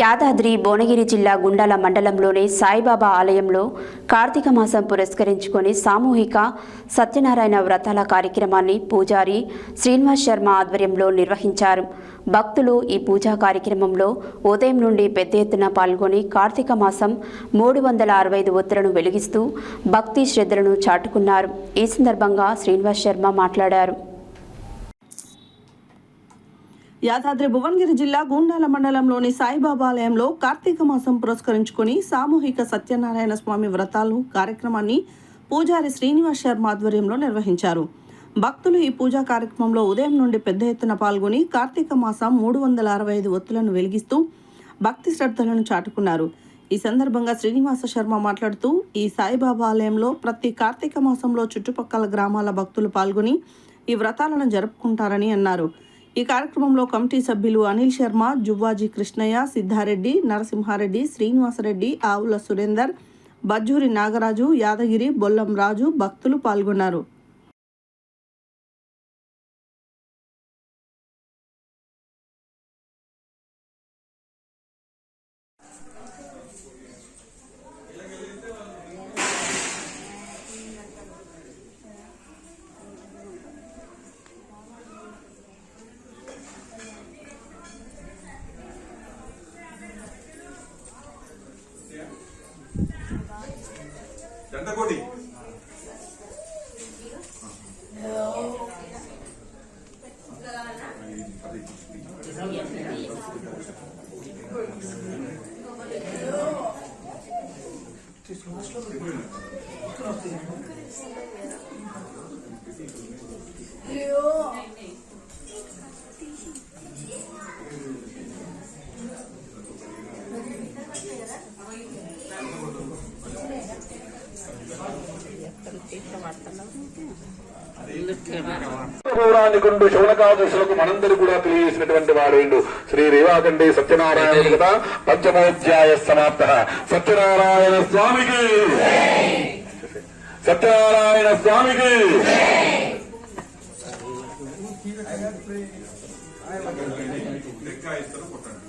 యాదాద్రి భువనగిరి జిల్లా గుండాల మండలంలోని సాయిబాబా ఆలయంలో కార్తీక మాసం పురస్కరించుకొని సామూహిక సత్యనారాయణ వ్రతాల కార్యక్రమాన్ని పూజారి శ్రీనివాస్ శర్మ ఆధ్వర్యంలో నిర్వహించారు. భక్తులు ఈ పూజా కార్యక్రమంలో ఉదయం నుండి పెద్ద ఎత్తున పాల్గొని కార్తీక మాసం మూడు వందల అరవై ఐదు ఒత్తులను వెలిగిస్తూ భక్తి శ్రద్ధలను చాటుకున్నారు. ఈ సందర్భంగా శ్రీనివాస్ శర్మ మాట్లాడారు. యాదాద్రి భువనగిరి జిల్లా గూండాల మండలంలోని సాయిబాబా ఆలయంలో కార్తీక మాసం పురస్కరించుకుని సామూహిక సత్యనారాయణ స్వామి వ్రతాలు కార్యక్రమాన్ని పూజారి శ్రీనివాస్ శర్మ ఆధ్వర్యంలో నిర్వహించారు. భక్తులు ఈ పూజా కార్యక్రమంలో ఉదయం నుండి పెద్ద ఎత్తున పాల్గొని కార్తీక మాసం మూడు వందల అరవై ఐదు ఒత్తులను వెలిగిస్తూ భక్తి శ్రద్ధలను చాటుకున్నారు. ఈ సందర్భంగా శ్రీనివాస శర్మ మాట్లాడుతూ ఈ సాయిబాబా ఆలయంలో ప్రతి కార్తీక మాసంలో చుట్టుపక్కల గ్రామాల భక్తులు పాల్గొని ఈ వ్రతాలను జరుపుకుంటారని అన్నారు. ఈ కార్యక్రమంలో కమిటీ సభ్యులు అనిల్ శర్మ జువ్వాజీ కృష్ణయ్య సిద్ధారెడ్డి నరసింహారెడ్డి శ్రీనివాసరెడ్డి ఆవుల సురేందర్ బజ్జూరి నాగరాజు యాదగిరి బొల్లం రాజు భక్తులు పాల్గొన్నారు. జంటకోటి దూరాన్ని గుండు శౌనకాదశులకు మనందరూ కూడా తెలియజేసినటువంటి వాడు శ్రీ రేవాకండి సత్యనారాయణ కదా పంచమోధ్యాయ సమాప్త. సత్యనారాయణ స్వామికి. సత్యనారాయణ స్వామికి. లెక్క ఇస్తారు కొట్టండి.